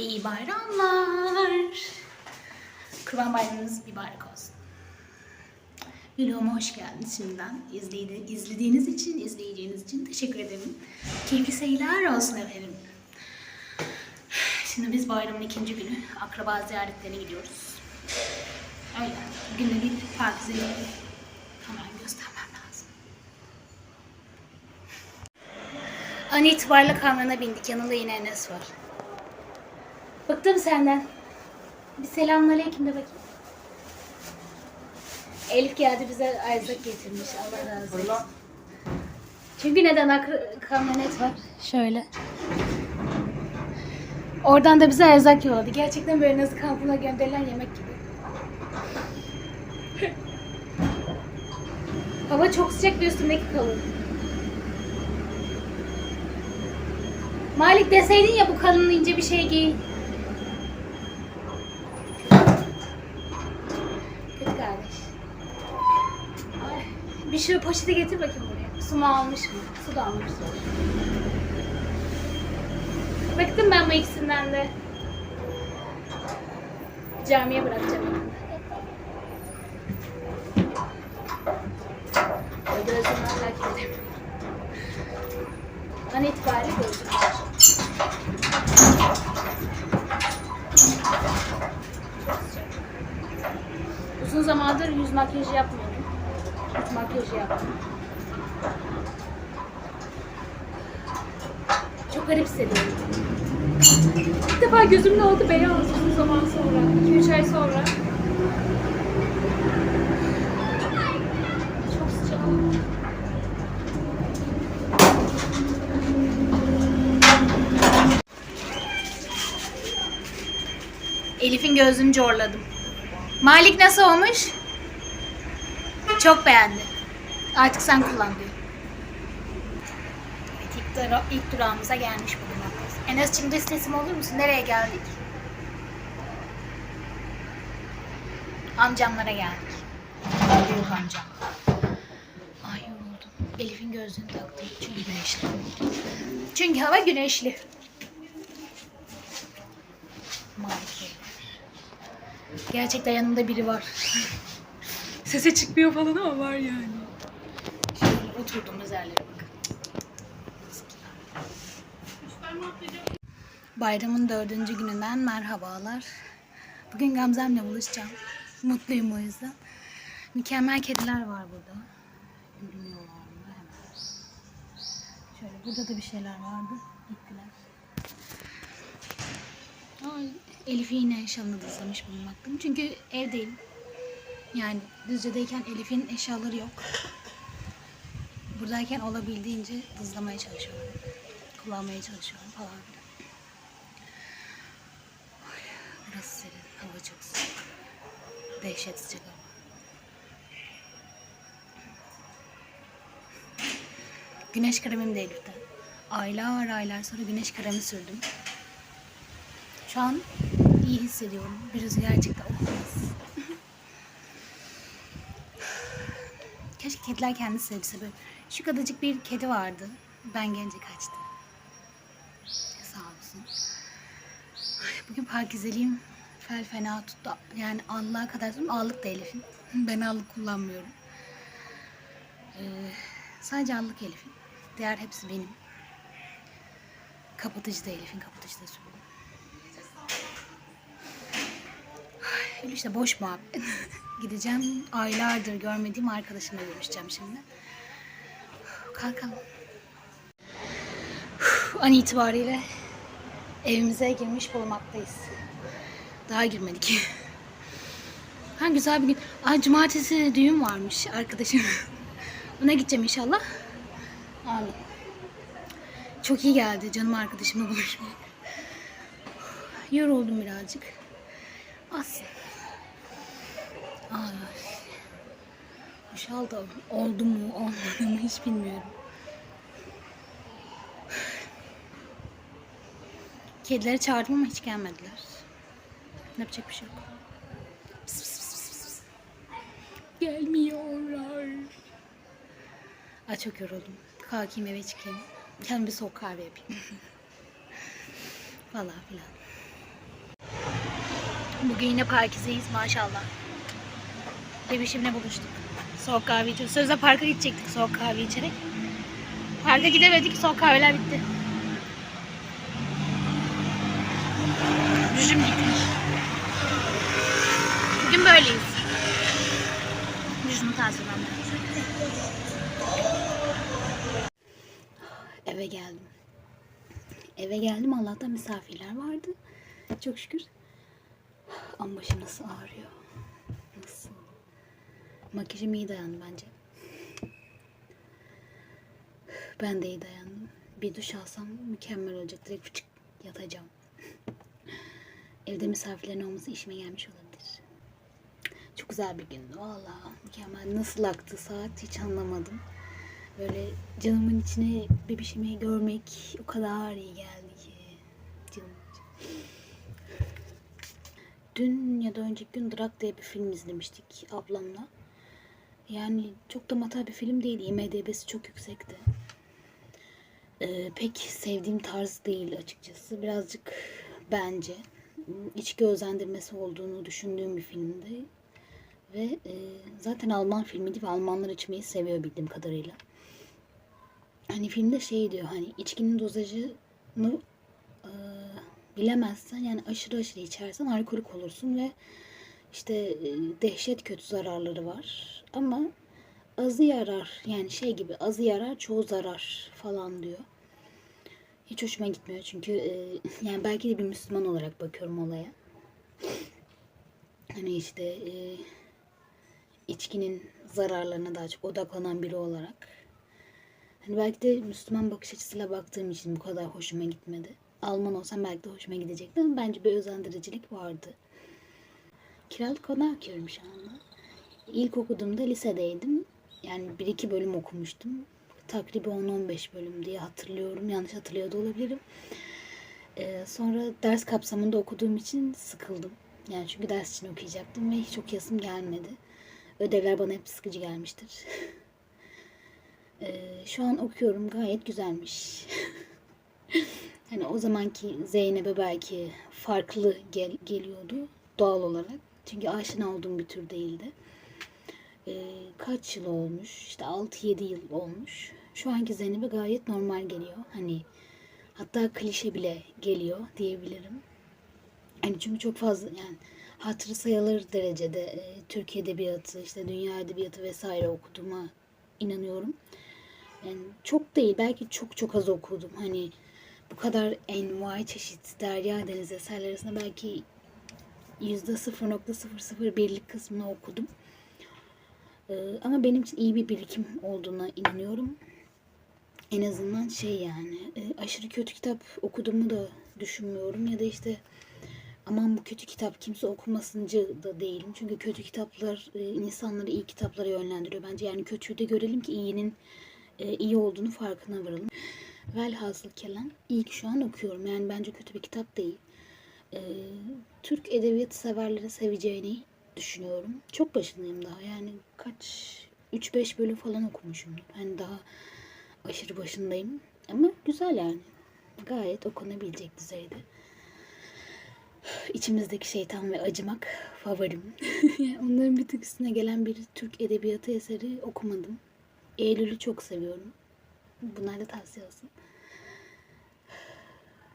İyi bayramlar. Kurban bayramınız mübarek olsun. Videoma hoş geldiniz şimdiden. İzledi- izlediğiniz için, izleyeceğiniz için teşekkür ederim. Keyifli seyirler olsun efendim. Şimdi biz bayramın ikinci günü akraba ziyaretlerine gidiyoruz. Öyle. Bugün bir park ziyareti. Hemen göstermem lazım. An itibariyle kamyona bindik. Yanında yine Enes var. Bıktım senden. Bir selamünaleyküm de bakayım. Elif geldi bize erzak getirmiş. Allah razı olsun. Çünkü neden akr- kamyonet var? Şöyle. Oradan da bize erzak yolladı. Gerçekten böyle nasıl kampına gönderilen yemek gibi. Hava çok sıcak ve üstümdeki kalın. Malik deseydin ya bu kalın ince bir şey giy. Kötü kardeş. Ay, şu poşeti getir bakayım buraya. Su mu almış mı? Su da almış. Bıktım ben bu ikisinden de. Camiye bırakacağım. Öbür özümden belki edemiyorum. An itibariyle görüşürüz. Uzun zamandır yüz makyajı yapmıyorum. Yüz makyajı yaptım. Çok garip hissediyorum. İlk defa gözümün oldu beyaz uzun zaman sonra. 2-3 ay sonra. Çok sıcak. Elif'in gözünü corladım. Malik nasıl olmuş? Çok beğendi. Artık sen kullan diyor. Evet, ilk, dura- ilk durağımıza gelmiş bulunmaktayız. Enes şimdi teslim olur musun? Nereye geldik? Amcamlara geldik. Büyük amcam. Ay yoruldum. Elif'in gözlüğünü taktım. Çünkü güneşli. Çünkü hava güneşli. Malik. Gerçekten yanında biri var. Sese çıkmıyor falan ama var yani. Şöyle oturduğumuz yerlere bakın. Bayramın dördüncü gününden merhabalar. Bugün Gamzem'le buluşacağım. Mutluyum o yüzden. Mükemmel kediler var burada. Görünüyorlar mı? Hemen. Şöyle burada da bir şeyler vardı. Gittiler. Ay, Elif'i yine eşyalarını dızlamış bulunmaktayım. Çünkü evdeyim. Yani Düzce'deyken Elif'in eşyaları yok. Buradayken olabildiğince dızlamaya çalışıyorum. Kullanmaya çalışıyorum falan filan. Burası serin. Hava çok sıcak. Dehşet sıcak hava. Güneş kremim de Elif'ten. Aylar aylar sonra güneş kremi sürdüm. Şu an iyi hissediyorum. Bir rüzgar çıktı. Oh, Keşke kediler kendisi sevse böyle. Şu kadarcık bir kedi vardı. Ben gelince kaçtı. Sağ olsun. Bugün park izleyeyim. Fel fena tuttu. Yani Allah'a kadar tuttum. Ağlık da Elif'in. Ben ağlık kullanmıyorum. Ee, sadece ağlık Elif'in. Diğer hepsi benim. Kapatıcı da Elif'in. Kapatıcı da sürdüm. Öyle işte boş muhabbet. Gideceğim. Aylardır görmediğim arkadaşımla görüşeceğim şimdi. Kalkalım. An itibariyle evimize girmiş bulunmaktayız. Daha girmedik. Ha güzel bir gün. Aa, cumartesi düğün varmış arkadaşım. Ona gideceğim inşallah. Amin. Çok iyi geldi canım arkadaşımla buluşmak. Yoruldum birazcık. Az. Ay. İnşallah oldu mu olmadı mı hiç bilmiyorum. Kedileri çağırdım ama hiç gelmediler. Yapacak bir şey yok. Pıs pıs pıs pıs pıs. Gelmiyorlar. Ay çok yoruldum. Kalkayım eve çıkayım. Kendime bir soğuk kahve yapayım. Falan filan. Bugün yine parkizeyiz maşallah. Bebişimle buluştuk. Soğuk kahve içiyoruz. Sözde parka gidecektik soğuk kahve içerek. Parka gidemedik. Soğuk kahveler bitti. Rujum gitmiş. Bugün böyleyiz. Rujumu tavsiyem Eve geldim. Eve geldim. Allah'tan misafirler vardı. Çok şükür. Ama başım nasıl ağrıyor. Makyajım iyi dayandı bence. Ben de iyi dayandım. Bir duş alsam mükemmel olacak. Direkt fıçık yatacağım. Evde misafirlerin olması işime gelmiş olabilir. Çok güzel bir gündü valla. Mükemmel. Nasıl aktı saat hiç anlamadım. Böyle canımın içine bebişimi görmek o kadar iyi geldi ki. Canım. Dün ya da önceki gün Drak diye bir film izlemiştik ablamla. Yani çok da matah bir film değil. IMDB'si çok yüksekti. Ee, pek sevdiğim tarz değil açıkçası. Birazcık bence içki özendirmesi olduğunu düşündüğüm bir filmdi. Ve e, zaten Alman filmiydi ve Almanlar içmeyi seviyor bildiğim kadarıyla. Hani filmde şey diyor hani içkinin dozajını e, bilemezsen yani aşırı aşırı içersen alkolik olursun ve işte e, dehşet kötü zararları var. Ama azı yarar yani şey gibi azı yarar çoğu zarar falan diyor. Hiç hoşuma gitmiyor çünkü e, yani belki de bir Müslüman olarak bakıyorum olaya. Hani işte e, içkinin zararlarına daha çok odaklanan biri olarak. Hani belki de Müslüman bakış açısıyla baktığım için bu kadar hoşuma gitmedi. Alman olsam belki de hoşuma gidecekti ama bence bir özendiricilik vardı. Kiralık konağı okuyorum şu anda. İlk okuduğumda lisedeydim. Yani bir iki bölüm okumuştum. Takribi 10-15 bölüm diye hatırlıyorum. Yanlış hatırlıyor da olabilirim. Ee, sonra ders kapsamında okuduğum için sıkıldım. Yani çünkü ders için okuyacaktım ve hiç okuyasım gelmedi. Ödevler bana hep sıkıcı gelmiştir. Ee, şu an okuyorum gayet güzelmiş. hani o zamanki Zeynep'e belki farklı gel geliyordu doğal olarak. Çünkü aşina olduğum bir tür değildi. Ee, kaç yıl olmuş? İşte 6-7 yıl olmuş. Şu anki Zeynep'e gayet normal geliyor. Hani hatta klişe bile geliyor diyebilirim. Hani çünkü çok fazla yani hatırı sayılır derecede e, Türk edebiyatı, işte dünya edebiyatı vesaire okuduğuma inanıyorum. Yani çok değil belki çok çok az okudum. Hani bu kadar envai çeşit derya deniz eserler arasında belki %0.001'lik kısmını okudum. Ee, ama benim için iyi bir birikim olduğuna inanıyorum. En azından şey yani e, aşırı kötü kitap okuduğumu da düşünmüyorum ya da işte aman bu kötü kitap kimse okumasıncı da değilim. Çünkü kötü kitaplar e, insanları iyi kitaplara yönlendiriyor. Bence yani kötüyü de görelim ki iyinin e, iyi olduğunu farkına varalım. Velhasıl kelam ilk şu an okuyorum. Yani bence kötü bir kitap değil. E, Türk edebiyat severleri seveceğini düşünüyorum. Çok başındayım daha. Yani kaç 3-5 bölüm falan okumuşum. Hani daha aşırı başındayım. Ama güzel yani. Gayet okunabilecek düzeyde. İçimizdeki şeytan ve acımak favorim. Onların bir tık üstüne gelen bir Türk edebiyatı eseri okumadım. Eylül'ü çok seviyorum. Bunlar da tavsiye olsun.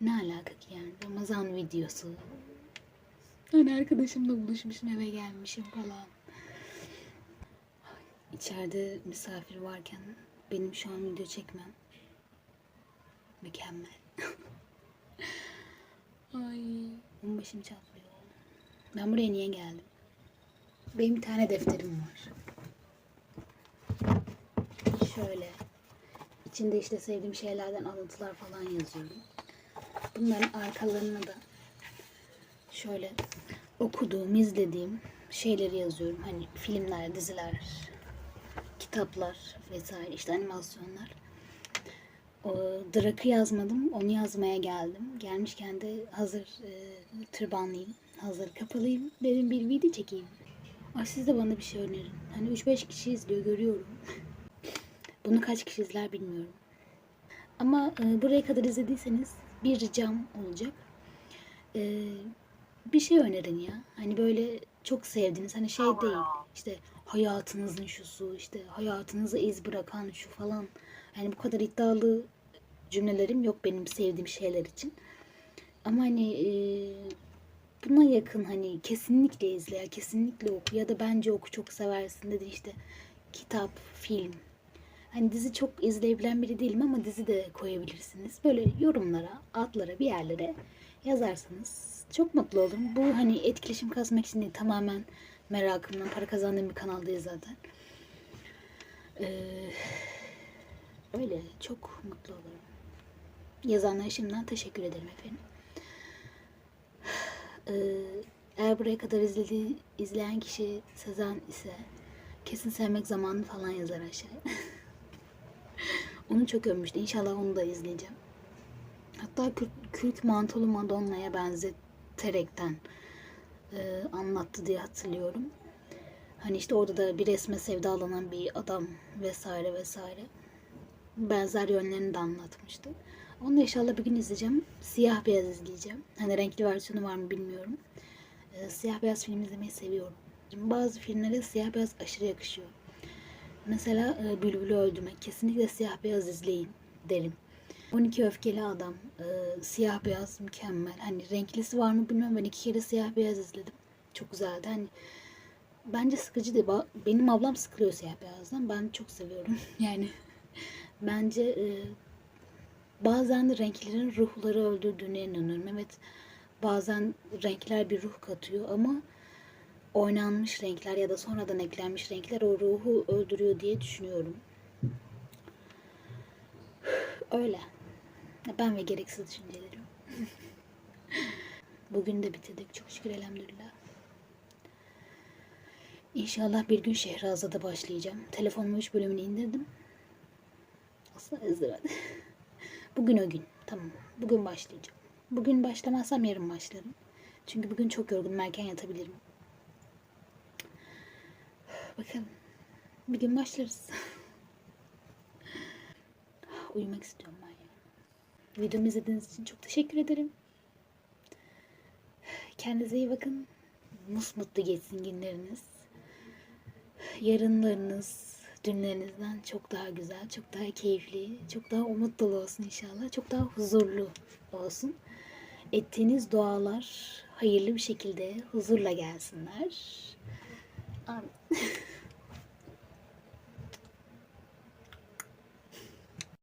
Ne alaka ki yani? Ramazan videosu. Hani arkadaşımla buluşmuşum eve gelmişim falan. İçeride misafir varken benim şu an video çekmem mükemmel. Ay, benim başım çatlıyor. Ben buraya niye geldim? Benim bir tane defterim var. Şöyle. İçinde işte sevdiğim şeylerden alıntılar falan yazıyorum. Bunların arkalarına da şöyle okuduğum, izlediğim şeyleri yazıyorum. Hani filmler, diziler, kitaplar vesaire işte animasyonlar. O Drak'ı yazmadım. Onu yazmaya geldim. Gelmişken de hazır e, tırbanlıyım. Hazır kapalıyım. Dedim bir video çekeyim. Ay siz de bana bir şey önerin. Hani 3-5 kişi izliyor görüyorum. Bunu kaç kişi izler bilmiyorum. Ama e, buraya kadar izlediyseniz bir ricam olacak. E, bir şey önerin ya. Hani böyle çok sevdiğiniz hani şey değil. İşte hayatınızın şusu, işte hayatınızı iz bırakan şu falan. Yani bu kadar iddialı cümlelerim yok benim sevdiğim şeyler için. Ama hani e, buna yakın hani kesinlikle izle ya kesinlikle oku ya da bence oku çok seversin dedi işte kitap, film. Hani dizi çok izleyebilen biri değilim ama dizi de koyabilirsiniz. Böyle yorumlara, altlara bir yerlere yazarsanız çok mutlu olurum. Bu hani etkileşim kasmak için değil tamamen merakımdan para kazandığım bir kanaldayız zaten. Ee, öyle çok mutlu olurum. Yazanlara şimdiden teşekkür ederim efendim. Ee, eğer buraya kadar izledi, izleyen kişi Sezen ise kesin sevmek zamanı falan yazar aşağıya. onu çok övmüştü. İnşallah onu da izleyeceğim. Hatta kürk, kürk mantolu Madonna'ya benzeterekten e, anlattı diye hatırlıyorum. Hani işte orada da bir resme sevdalanan bir adam vesaire vesaire. Benzer yönlerini de anlatmıştı. Onu da inşallah bir gün izleyeceğim. Siyah beyaz izleyeceğim. Hani renkli versiyonu var mı bilmiyorum. Ee, siyah beyaz film izlemeyi seviyorum. Bazı filmlere siyah beyaz aşırı yakışıyor. Mesela e, Bülbül'ü Öldürmek. Kesinlikle siyah beyaz izleyin derim. 12 Öfkeli Adam. e, siyah beyaz mükemmel. Hani renklisi var mı bilmiyorum. Ben iki kere siyah beyaz izledim. Çok güzeldi. Hani bence sıkıcı değil. Benim ablam sıkılıyor siyah beyazdan. Ben çok seviyorum. yani bence e, bazen de renklerin ruhları öldürdüğüne inanıyorum. Evet bazen renkler bir ruh katıyor ama oynanmış renkler ya da sonradan eklenmiş renkler o ruhu öldürüyor diye düşünüyorum. Öyle. Ben ve gereksiz düşüncelerim. Bugün de bitirdik. Çok şükür elhamdülillah. İnşallah bir gün Şehrazat'a başlayacağım. Telefonumu 3 bölümünü indirdim. Asla izlemedim. Bugün o gün. Tamam. Bugün başlayacağım. Bugün başlamazsam yarın başlarım. Çünkü bugün çok yorgunum. Erken yatabilirim. Bakalım. Bir gün başlarız. Uyumak istiyorum ben ya. Videomu izlediğiniz için çok teşekkür ederim. Kendinize iyi bakın. Musmutlu geçsin günleriniz. Yarınlarınız dünlerinizden çok daha güzel, çok daha keyifli, çok daha umut dolu olsun inşallah. Çok daha huzurlu olsun. Ettiğiniz dualar hayırlı bir şekilde huzurla gelsinler. Amin.